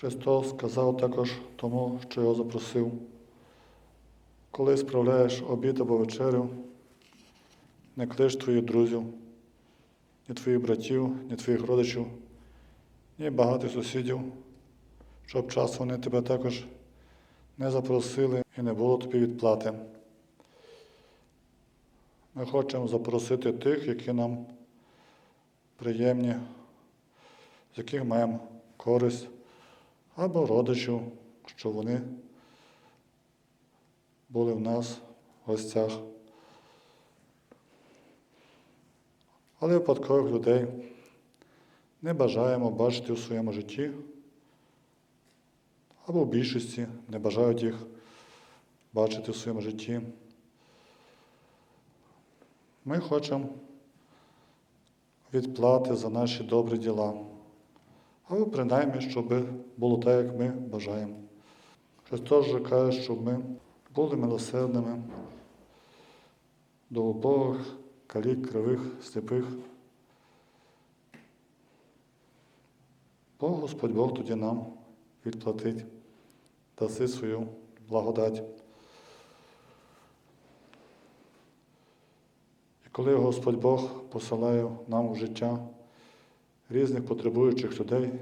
Христос сказав також тому, що його запросив. Коли справляєш обід або вечерю, не клич твоїх друзів, ні твоїх братів, ні твоїх родичів, ні багатих сусідів, щоб час вони тебе також не запросили і не було тобі відплати. Ми хочемо запросити тих, які нам приємні, з яких маємо користь, або родичів, що вони були в нас в гостях. Але випадкових людей не бажаємо бачити у своєму житті, або в більшості не бажають їх бачити в своєму житті. Ми хочемо відплати за наші добрі діла, або принаймні, щоб було так, як ми бажаємо. Христос же каже, щоб ми були милосердними до убогих, калік, кривих, сліпих. Бо Господь Бог тоді нам відплатить, даси свою благодать. І коли Господь Бог посилає нам в життя різних потребуючих людей,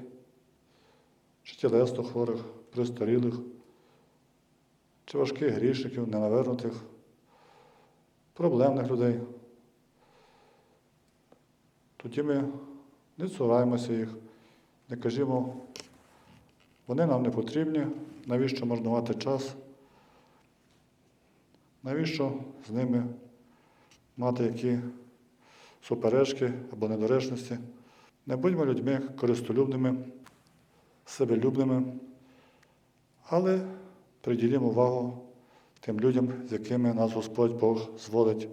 чи тілесно хворих, пристарілих, чи важких грішників, ненавернутих, проблемних людей, тоді ми не цураємося їх, не кажімо, вони нам не потрібні, навіщо марнувати час, навіщо з ними мати які суперечки або недоречності. Не будьмо людьми користолюбними, себелюбними, але приділімо увагу тим людям, з якими нас Господь Бог зводить.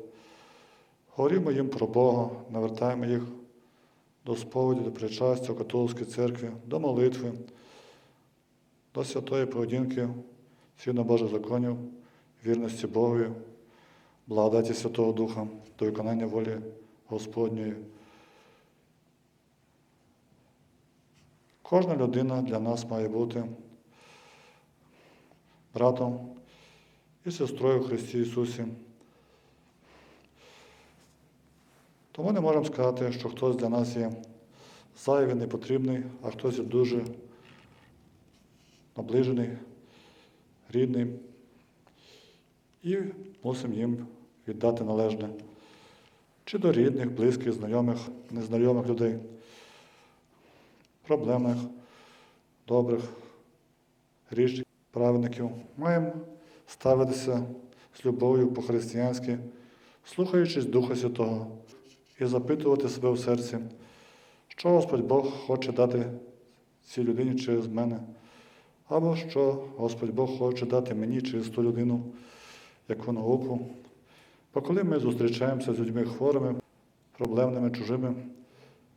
Говоримо їм про Бога, навертаємо їх до сповіді, до причастя в католицькій церкві, до молитви, до святої поведінки, згідно Божих законів, вірності Богові, благодаті Святого Духа, до виконання волі Господньої. Кожна людина для нас має бути братом і сестрою в Христі Ісусі. Тому не можемо сказати, що хтось для нас є зайвий, непотрібний, а хтось є дуже наближений, рідний. І мусимо їм віддати належне. Чи до рідних, близьких, знайомих, незнайомих людей, проблемних, добрих, грішних, праведників. Маємо ставитися з любов'ю по-християнськи, слухаючись Духа Святого і запитувати себе в серці, що Господь Бог хоче дати цій людині через мене, або що Господь Бог хоче дати мені через ту людину, яку науку. Бо коли ми зустрічаємося з людьми хворими, проблемними, чужими,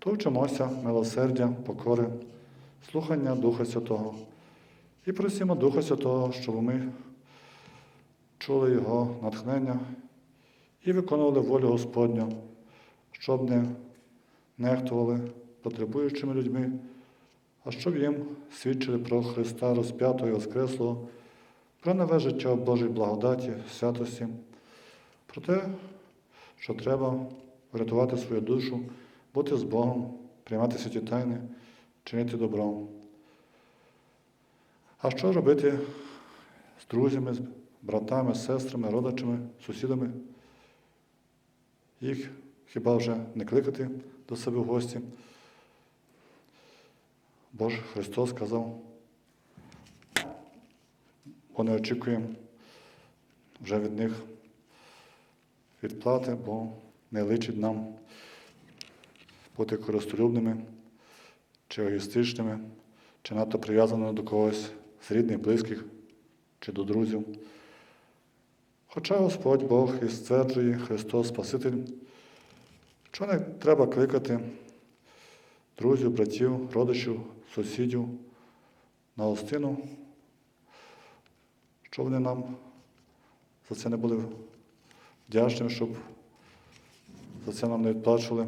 то вчимося милосердя, покори, слухання Духа Святого. І просимо Духа Святого, щоб ми чули Його натхнення і виконували волю Господню, щоб не нехтували потребуючими людьми, а щоб їм свідчили про Христа розп'ятого і Воскреслого, про нове життя в Божій благодаті, святості, про те, що треба врятувати свою душу, бути з Богом, приймати святі тайни, чинити добро. А що робити з друзями, з братами, з сестрами, родичами, сусідами? Їх хіба вже не кликати до себе в гості? Бо ж Христос сказав, бо не очікуємо вже від них відплати, бо не личить нам бути користолюбними чи егоїстичними, чи надто прив'язаними до когось з рідних, близьких чи до друзів. Хоча Господь Бог і стверджує Христос Спаситель, що не треба кликати друзів, братів, родичів, сусідів на гостину, що вони нам за це не були вдячними, щоб за це нам не відплачували.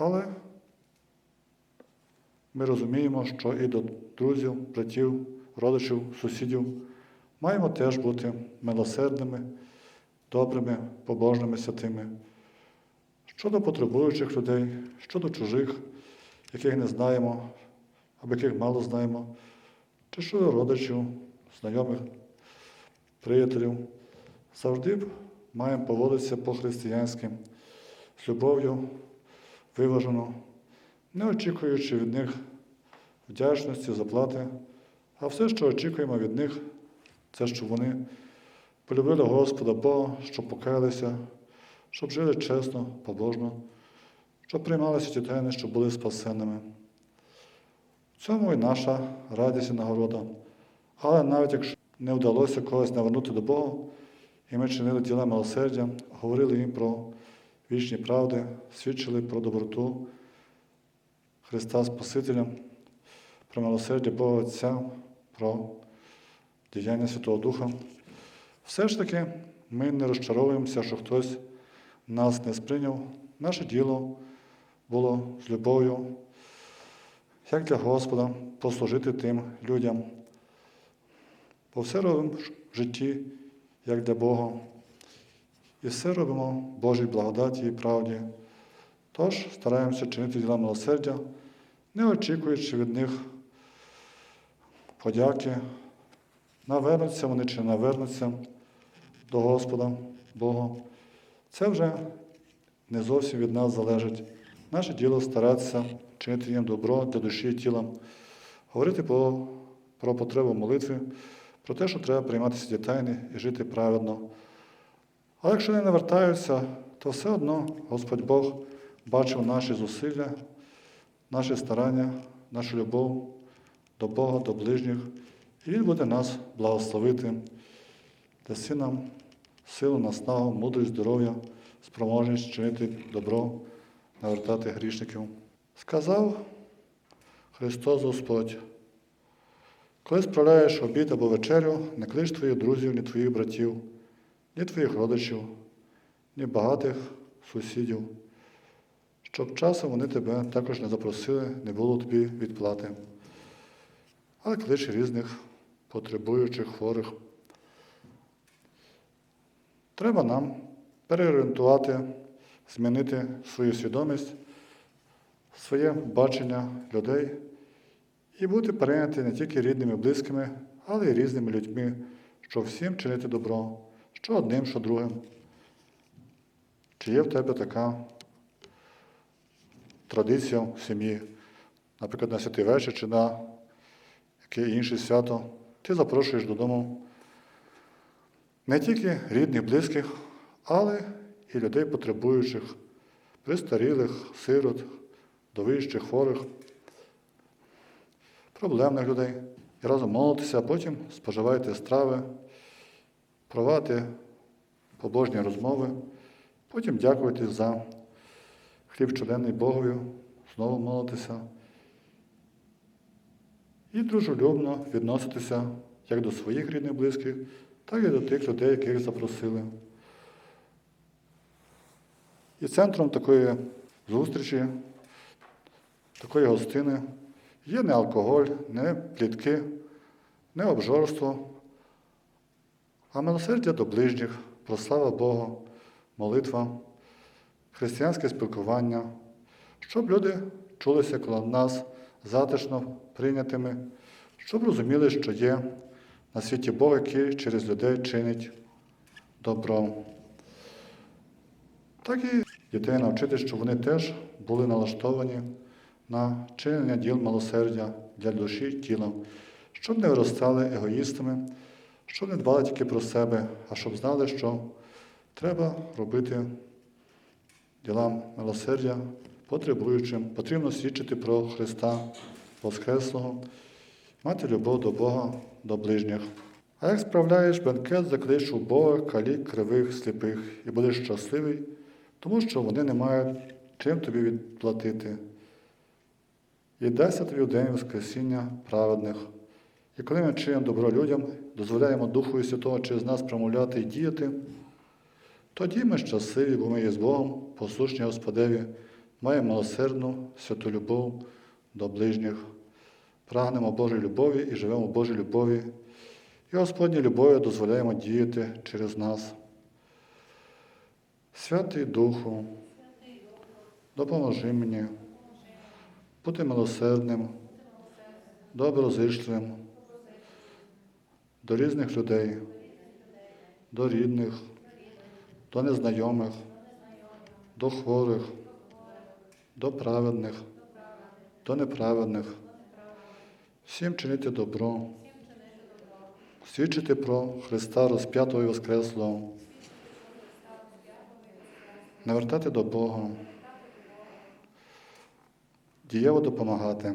Але ми розуміємо, що і до друзів, братів, родичів, сусідів маємо теж бути милосердними, добрими, побожними святими. Щодо потребуючих людей, щодо чужих, яких не знаємо, або яких мало знаємо, чи щодо родичів, знайомих, приятелів, завжди маємо поводитися по-християнськи, з любов'ю, виважено, не очікуючи від них вдячності, заплати, а все, що очікуємо від них, це щоб вони полюбили Господа Бога, щоб покаялися, щоб жили чесно, побожно, щоб приймали святі тайни, щоб були спасенними. В цьому і наша радість і нагорода. Але навіть якщо не вдалося когось навернути до Бога, і ми чинили діла милосердя, говорили їм про вічні правди, свідчили про доброту Христа Спасителя, про милосердя Бога Отця, про діяння Святого Духа. Все ж таки ми не розчаровуємося, що хтось нас не сприйняв. Наше діло було з любов'ю, як для Господа, послужити тим людям. Бо все робимо в житті, як для Бога. І все робимо Божій благодаті і правді. Тож стараємося чинити діла милосердя, не очікуючи від них подяки, навернуться вони чи навернуться до Господа Бога. Це вже не зовсім від нас залежить. Наше діло старатися чинити їм добро для душі і тіла, говорити про, про потребу молитви, про те, що треба приймати святі тайни і жити праведно. А якщо не навертаються, то все одно Господь Бог бачив наші зусилля, наші старання, нашу любов до Бога, до ближніх, і Він буде нас благословити, даси нам силу, наснагу, мудрість, здоров'я, спроможність чинити добро, навертати грішників. Сказав Христос Господь, коли справляєш обід або вечерю, не клич твоїх друзів, ні твоїх братів, ні твоїх родичів, ні багатих сусідів, щоб часом вони тебе також не запросили, не було тобі відплати. Але клич різних потребуючих хворих. Треба нам переорієнтувати, змінити свою свідомість, своє бачення людей і бути прийняті не тільки рідними, близькими, але й різними людьми, щоб всім чинити добро, що одним, що другим. Чи є в тебе така традиція в сім'ї, наприклад, на святий вечір чи на яке інше свято, ти запрошуєш додому не тільки рідних, близьких, але і людей потребуючих, пристарілих, сирот, довищих, хворих, проблемних людей. І разом молитися, а потім споживайте страви, провати побожні розмови, потім дякуйте за хліб щоденний Богові, знову молитися. І дружелюбно відноситися як до своїх рідних близьких, так і до тих людей, яких запросили. І центром такої зустрічі, такої гостини є не алкоголь, не плітки, не обжорство, а милосердя до ближніх, прослава Бога, молитва, християнське спілкування, щоб люди чулися коло нас затишно прийнятими, щоб розуміли, що є на світі Бог, який через людей чинить добро. Так і дітей навчити, щоб вони теж були налаштовані на чинення діл милосердя для душі і тіла, щоб не виростали егоїстами, щоб не дбали тільки про себе, а щоб знали, що треба робити ділам милосердя потребуючим, потрібно свідчити про Христа Воскреслого, мати любов до Бога, до ближніх. А як справляєш бенкет, заклич у Бога, калік, кривих, сліпих, і будеш щасливий, тому що вони не мають чим тобі відплатити. І дайся тобі в день Воскресіння праведних. І коли ми чинимо добро людям, дозволяємо Духу Святого через нас промовляти і діяти, тоді ми щасливі, бо ми є з Богом, послушні Господеві, маємо милосердну, святу любов до ближніх. прагнемо Божої любові і живемо в Божій любові. І Господній любові дозволяємо діяти через нас. Святий Духу, допоможи мені бути милосердним, доброзичливим до різних людей, до рідних, до незнайомих, до хворих, до праведних, до неправедних, всім чинити добро, свідчити про Христа розп'ятого і Воскреслого, навертати до Бога, дієво допомагати.